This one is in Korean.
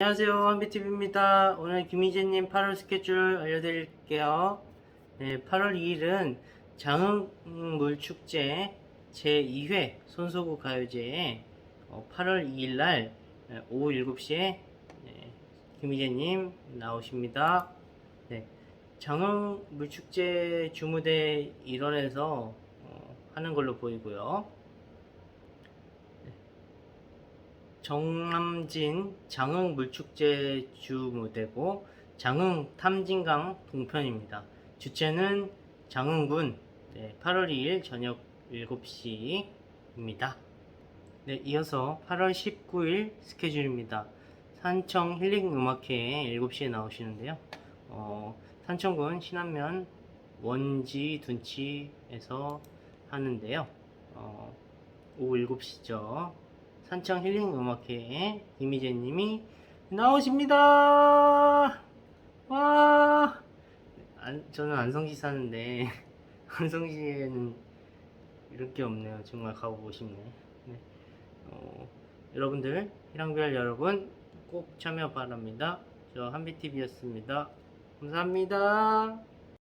안녕하세요. 한비TV입니다. 오늘 김희재님 8월 스케줄 알려드릴게요. 네, 8월 2일은 장흥물축제 제2회 손소구 가요제에 어, 8월 2일날 오후 7시에 김희재님 나오십니다. 네, 장흥물축제 주무대 일원에서 어, 하는 걸로 보이고요 정남진 장흥 물축제 주 무대고 장흥 탐진강 동편입니다. 주체는 장흥군 네, 8월 2일 저녁 7시입니다. 네, 이어서 8월 19일 스케줄입니다. 산청 힐링 음악회에 7시에 나오시는데요. 어, 산청군 신안면 원지 둔치에서 하는데요. 어, 오후 7시죠. 산청 힐링 음악회에 이미재님이 나오십니다. 와, 안, 저는 안성시 사는데 안성시에는 이럴 게 없네요. 정말 가보고 싶네. 네. 어, 여러분들 희랑별 여러분 꼭 참여 바랍니다. 저 한비TV였습니다. 감사합니다.